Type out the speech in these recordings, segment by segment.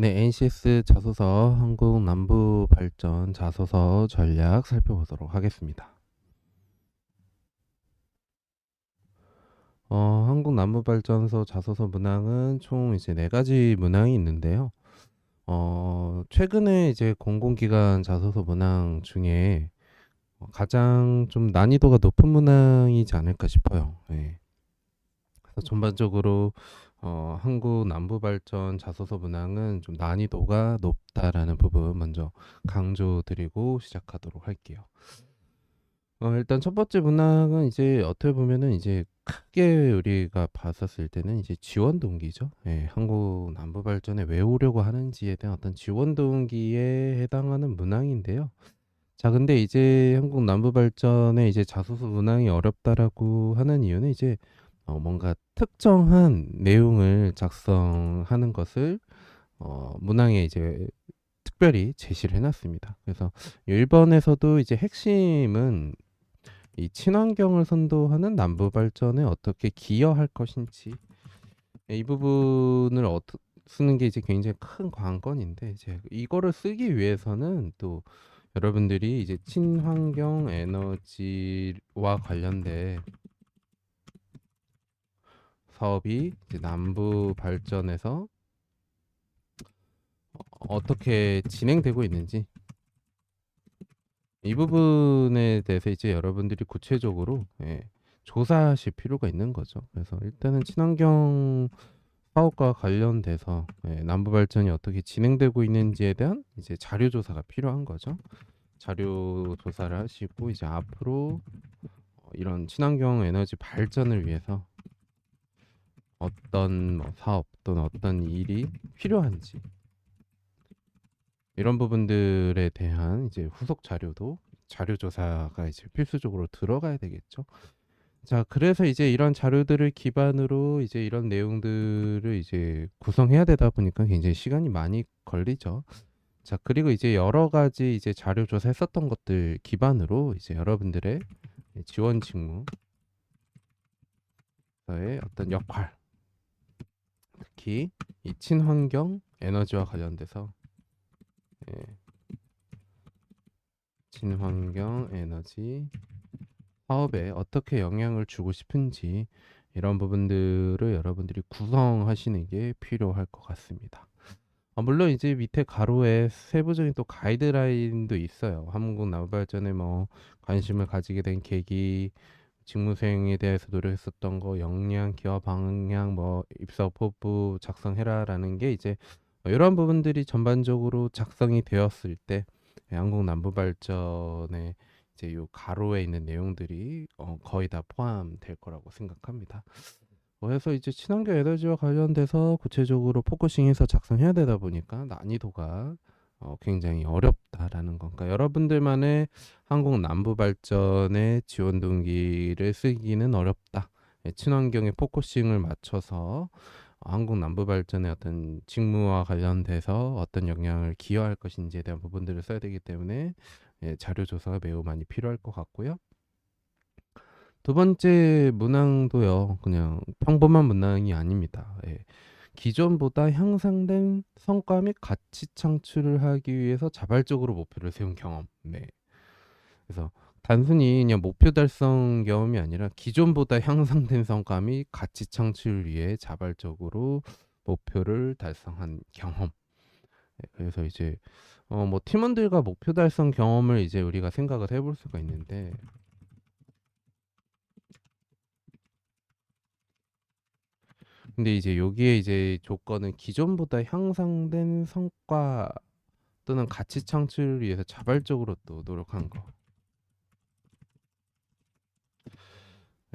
네, NCS 자소서 한국 남부 발전 자소서 전략 살펴보도록 하겠습니다. 어, 한국 남부 발전소 자소서 문항은 총 이제 네 가지 문항이 있는데요. 어, 최근에 이제 공공기관 자소서 문항 중에 어, 가장 좀 난이도가 높은 문항이지 않을까 싶어요. 예. 그래서 전반적으로 어, 한국 남부 발전 자소서 문항은 좀 난이도가 높다라는 부분 먼저 강조드리고 시작하도록 할게요. 어, 일단 첫 번째 문항은 이제 어떻게 보면은 이제 크게 우리가 봤었을 때는 이제 지원 동기죠. 예, 한국 남부 발전에 왜 오려고 하는지에 대한 어떤 지원 동기에 해당하는 문항인데요. 자, 근데 이제 한국 남부 발전에 이제 자소서 문항이 어렵다라고 하는 이유는 이제 어, 뭔가 특정한 내용을 작성하는 것을 어, 문항에 이제 특별히 제시를 해놨습니다. 그래서 1번에서도 이제 핵심은 이 친환경을 선도하는 남부 발전에 어떻게 기여할 것인지 이 부분을 어떻게 쓰는 게 이제 굉장히 큰 관건인데 이제 이거를 쓰기 위해서는 또 여러분들이 이제 친환경 에너지와 관련된 사업이 이제 남부 발전에서 어떻게 진행되고 있는지 이 부분에 대해서 이제 여러분들이 구체적으로 예, 조사하실 필요가 있는 거죠. 그래서 일단은 친환경 사업과 관련돼서 예, 남부 발전이 어떻게 진행되고 있는지에 대한 이제 자료 조사가 필요한 거죠. 자료 조사를 하시고 이제 앞으로 어, 이런 친환경 에너지 발전을 위해서 어떤 뭐 사업 또는 어떤 일이 필요한지 이런 부분들에 대한 이제 후속 자료도 자료 조사가 이제 필수적으로 들어가야 되겠죠. 자, 그래서 이제 이런 자료들을 기반으로 이제 이런 내용들을 이제 구성해야 되다 보니까 굉장히 시간이 많이 걸리죠. 자, 그리고 이제 여러 가지 이제 자료 조사했었던 것들 기반으로 이제 여러분들의 지원 직무의 어떤 역할, 특히 이 친환경 에너지와 관련돼서 예. 친환경 에너지 사업에 어떻게 영향을 주고 싶은지 이런 부분들을 여러분들이 구성하시는 게 필요할 것 같습니다. 아, 물론 이제 밑에 가로에 세부적인 또 가이드라인도 있어요. 한국 나무 발전에 뭐 관심을 가지게 된 계기, 직무 수행에 대해서 노력했었던 거, 역량, 기업 방향, 뭐 입사 포부 작성해라라는 게 이제 이런 부분들이 전반적으로 작성이 되었을 때 양국 남부 발전에 이제 요 가로에 있는 내용들이 어, 거의 다 포함될 거라고 생각합니다. 그래서 이제 친환경 에너지와 관련돼서 구체적으로 포커싱해서 작성해야 되다 보니까 난이도가 어, 굉장히 어렵다라는 건. 그러니까 여러분들만의 한국 남부 발전의 지원 동기를 쓰기는 어렵다. 예, 친환경에 포커싱을 맞춰서 한국 남부 발전의 어떤 직무와 관련돼서 어떤 영향을 기여할 것인지에 대한 부분들을 써야 되기 때문에 예, 자료 조사가 매우 많이 필요할 것 같고요. 두 번째 문항도요, 그냥 평범한 문항이 아닙니다. 예. 기존보다 향상된 성과 및 가치 창출을 하기 위해서 자발적으로 목표를 세운 경험. 네. 그래서 단순히 그냥 목표 달성 경험이 아니라 기존보다 향상된 성과 및 가치 창출을 위해 자발적으로 목표를 달성한 경험. 네, 그래서 이제 어 뭐 팀원들과 목표 달성 경험을 이제 우리가 생각을 해볼 수가 있는데 근데 이제 여기에 이제 조건은 기존보다 향상된 성과 또는 가치 창출을 위해서 자발적으로 또 노력한 거.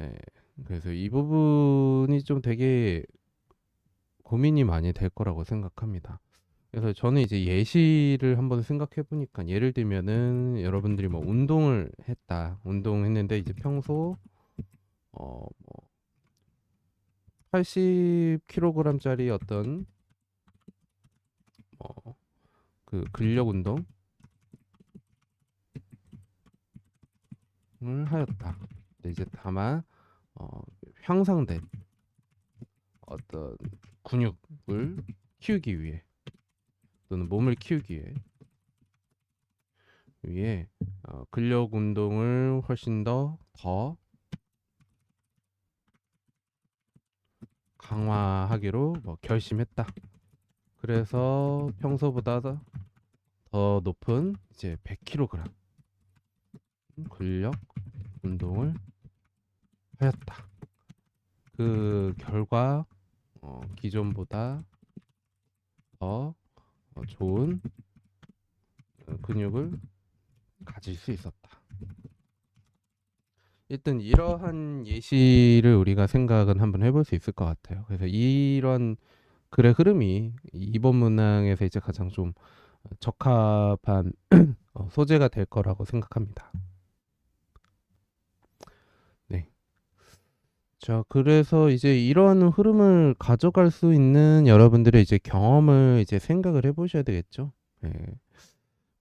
예. 그래서 이 부분이 좀 되게 고민이 많이 될 거라고 생각합니다. 그래서 저는 이제 예시를 한번 생각해 보니까 예를 들면은 여러분들이 뭐 운동을 했다. 운동했는데 이제 평소 어뭐 80kg짜리 어떤 뭐그 근력 운동을 하였다. 이제 다만 어, 향상된 어떤 근육을 키우기 위해 또는 몸을 키우기 위해 위해 어, 근력 운동을 훨씬 더 더 강화하기로 뭐 결심했다. 그래서 평소보다 더, 더 높은 이제 100kg 근력 운동을 하였다. 그 결과 어, 기존보다 더 어, 좋은 어, 근육을 가질 수 있었다. 일단 이러한 예시를 우리가 생각은 한번 해볼 수 있을 것 같아요. 그래서 이런 글의 흐름이 이번 문항에서 이제 가장 좀 적합한 어, 소재가 될 거라고 생각합니다. 네. 자, 그래서 이제 이런 흐름을 가져갈 수 있는 여러분들의 이제 경험을 이제 생각을 해보셔야 되겠죠. 예.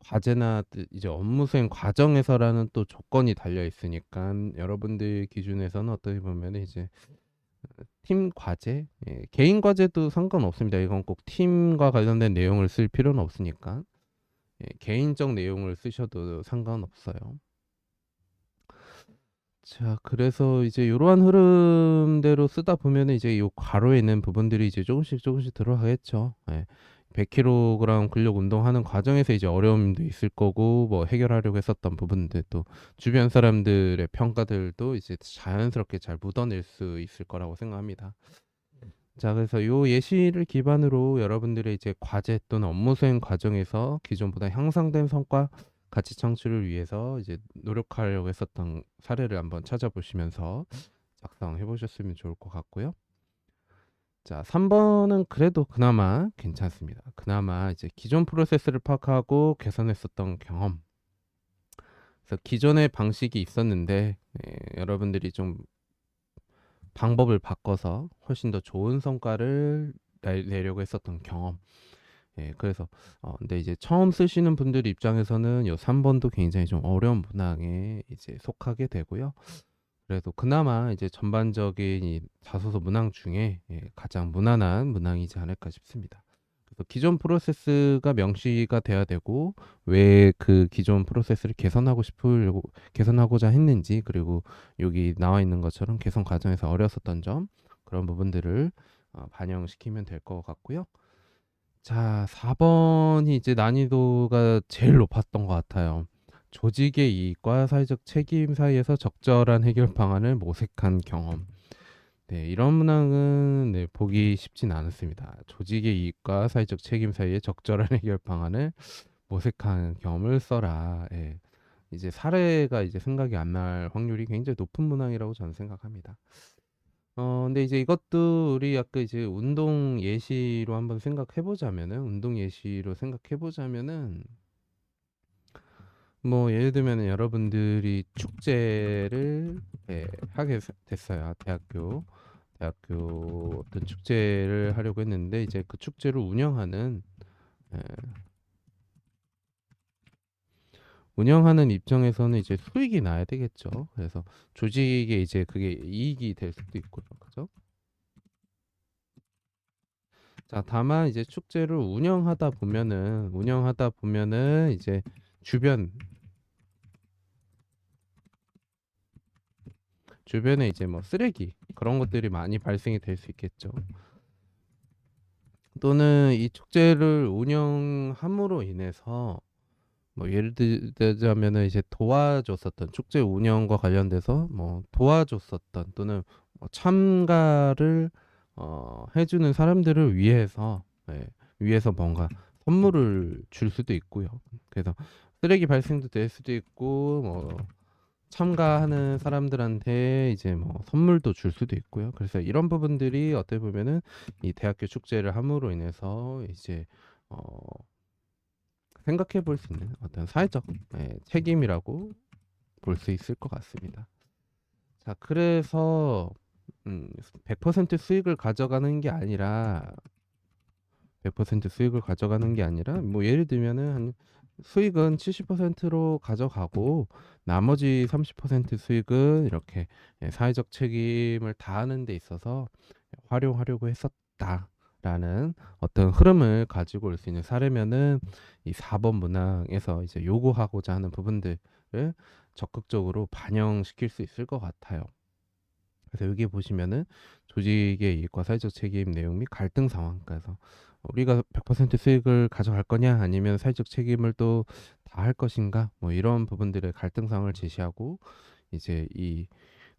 과제나 뜨- 이제 업무 수행 과정에서라는 또 조건이 달려 있으니까 여러분들 기준에서는 어떻게 보면 이제 팀 과제, 예, 개인 과제도 상관없습니다. 이건 꼭 팀과 관련된 내용을 쓸 필요는 없으니까 예, 개인적 내용을 쓰셔도 상관없어요. 자, 그래서 이제 이러한 흐름대로 쓰다 보면 이제 이 괄호에 있는 부분들이 이제 조금씩 조금씩 들어가겠죠. 예. 100kg 근력 운동하는 과정에서 이제 어려움도 있을 거고 뭐 해결하려고 했었던 부분들 또 주변 사람들의 평가들도 이제 자연스럽게 잘 묻어낼 수 있을 거라고 생각합니다. 자, 그래서 요 예시를 기반으로 여러분들의 이제 과제 또는 업무 수행 과정에서 기존보다 향상된 성과 가치 창출을 위해서 이제 노력하려고 했었던 사례를 한번 찾아보시면서 작성해 보셨으면 좋을 것 같고요. 자, 3번은 그래도 그나마 괜찮습니다. 그나마 이제 기존 프로세스를 파악하고 개선했었던 경험. 그래서 기존의 방식이 있었는데 예, 여러분들이 좀 방법을 바꿔서 훨씬 더 좋은 성과를 내, 내려고 했었던 경험. 예, 그래서 어, 근데 이제 처음 쓰시는 분들 입장에서는 요 3번도 굉장히 좀 어려운 문항에 이제 속하게 되고요. 그래도 그나마 이제 전반적인 이 자소서 문항 중에 예, 가장 무난한 문항이지 않을까 싶습니다. 그래서 기존 프로세스가 명시가 돼야 되고 왜 그 기존 프로세스를 개선하고 싶으려고 개선하고자 했는지 그리고 여기 나와 있는 것처럼 개선 과정에서 어려웠었던 점 그런 부분들을 어, 반영시키면 될 것 같고요. 자, 4 번이 이제 난이도가 제일 높았던 것 같아요. 조직의 이익과 사회적 책임 사이에서 적절한 해결 방안을 모색한 경험. 네, 이런 문항은 네, 보기 쉽진 않았습니다. 조직의 이익과 사회적 책임 사이에 적절한 해결 방안을 모색한 경험을 써라. 예. 이제 사례가 이제 생각이 안 날 확률이 굉장히 높은 문항이라고 저는 생각합니다. 어, 근데 이제 이것도 우리 아까 이제 운동 예시로 한번 생각해 보자면은, 운동 예시로 생각해 보자면은, 뭐 예를 들면 여러분들이 축제를 예, 하게 됐어요. 대학교 대학교 어떤 축제를 하려고 했는데 이제 그 축제를 운영하는 예, 운영하는 입장에서는 이제 수익이 나야 되겠죠. 그래서 조직에 이제 그게 이익이 될 수도 있고요. 그죠? 자, 다만 이제 축제를 운영하다 보면은 운영하다 보면은 이제 주변 주변에 이제 뭐 쓰레기 그런 것들이 많이 발생이 될 수 있겠죠. 또는 이 축제를 운영함으로 인해서 뭐 예를 들자면은 이제 도와줬었던 축제 운영과 관련돼서 뭐 도와줬었던 또는 뭐 참가를 어, 해주는 사람들을 위해서 예, 위해서 뭔가 선물을 줄 수도 있고요. 그래서 쓰레기 발생도 될 수도 있고 뭐 참가하는 사람들한테 이제 뭐 선물도 줄 수도 있고요. 그래서 이런 부분들이 어떻게 보면은 이 대학교 축제를 함으로 인해서 이제 어 생각해 볼 수 있는 어떤 사회적 예, 책임이라고 볼 수 있을 것 같습니다. 자, 그래서 음, 100% 수익을 가져가는 게 아니라 100% 수익을 가져가는 게 아니라 뭐 예를 들면은 한 수익은 70%로 가져가고 나머지 30% 수익은 이렇게 예, 사회적 책임을 다하는 데 있어서 활용하려고 했었다. 라는 어떤 흐름을 가지고 올 수 있는 사례면은 이 4번 문항에서 이제 요구하고자 하는 부분들을 적극적으로 반영시킬 수 있을 것 같아요. 그래서 여기 보시면은 조직의 이익과 사회적 책임 내용 및 갈등 상황. 그래서 우리가 100% 수익을 가져갈 거냐? 아니면 사회적 책임을 또 다할 것인가? 뭐 이런 부분들의 갈등 상황을 제시하고 이제 이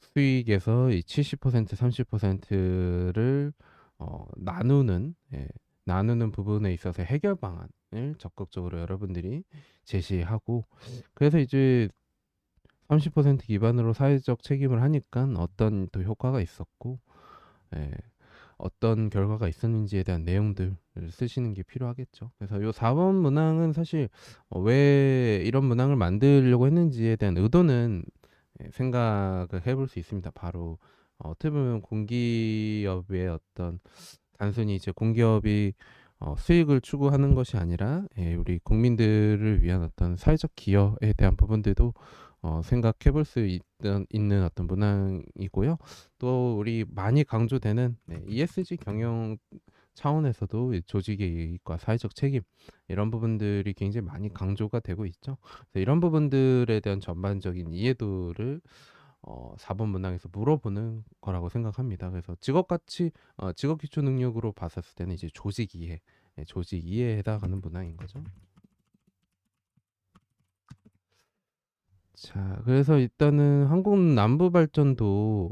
수익에서 이 70% 30%를 어, 나누는 예, 나누는 부분에 있어서 해결 방안을 적극적으로 여러분들이 제시하고 그래서 이제 30% 기반으로 사회적 책임을 하니까 어떤 또 효과가 있었고 예, 어떤 결과가 있었는지에 대한 내용들을 쓰시는 게 필요하겠죠. 그래서 요 4번 문항은 사실 어, 왜 이런 문항을 만들려고 했는지에 대한 의도는 예, 생각을 해볼 수 있습니다. 바로 어, 어떻게 보면 공기업의 어떤 단순히 이제 공기업이 어, 수익을 추구하는 것이 아니라 예, 우리 국민들을 위한 어떤 사회적 기여에 대한 부분들도 어, 생각해 볼 수 있는, 있는 어떤 문항이고요. 또 우리 많이 강조되는 네, ESG 경영 차원에서도 이 조직의 이익과 사회적 책임 이런 부분들이 굉장히 많이 강조가 되고 있죠. 그래서 이런 부분들에 대한 전반적인 이해도를 어, 4번 문항에서 물어보는 거라고 생각합니다. 그래서 직업 가치, 어, 직업 기초 능력으로 봤을 때는 이제 조직 이해, 예, 조직 이해에 해당하는 문항인 거죠. 자, 그래서 일단은 한국 남부 발전도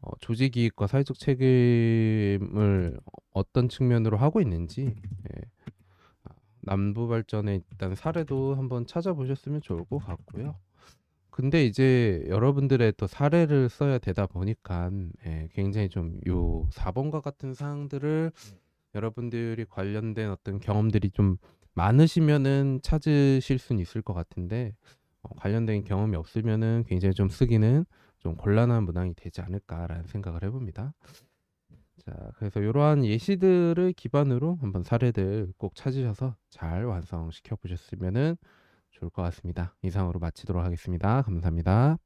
어, 조직 이익과 사회적 책임을 어떤 측면으로 하고 있는지 예. 아, 남부 발전의 일단 사례도 한번 찾아보셨으면 좋을 것 같고요. 근데 이제 여러분들의 또 사례를 써야 되다 보니까 예, 굉장히 좀 요 4번과 같은 사항들을 여러분들이 관련된 어떤 경험들이 좀 많으시면은 찾으실 수는 있을 것 같은데 어, 관련된 경험이 없으면은 굉장히 좀 쓰기는 좀 곤란한 문항이 되지 않을까라는 생각을 해봅니다. 자, 그래서 이러한 예시들을 기반으로 한번 사례들 꼭 찾으셔서 잘 완성시켜 보셨으면은 좋을 것 같습니다. 이상으로 마치도록 하겠습니다. 감사합니다.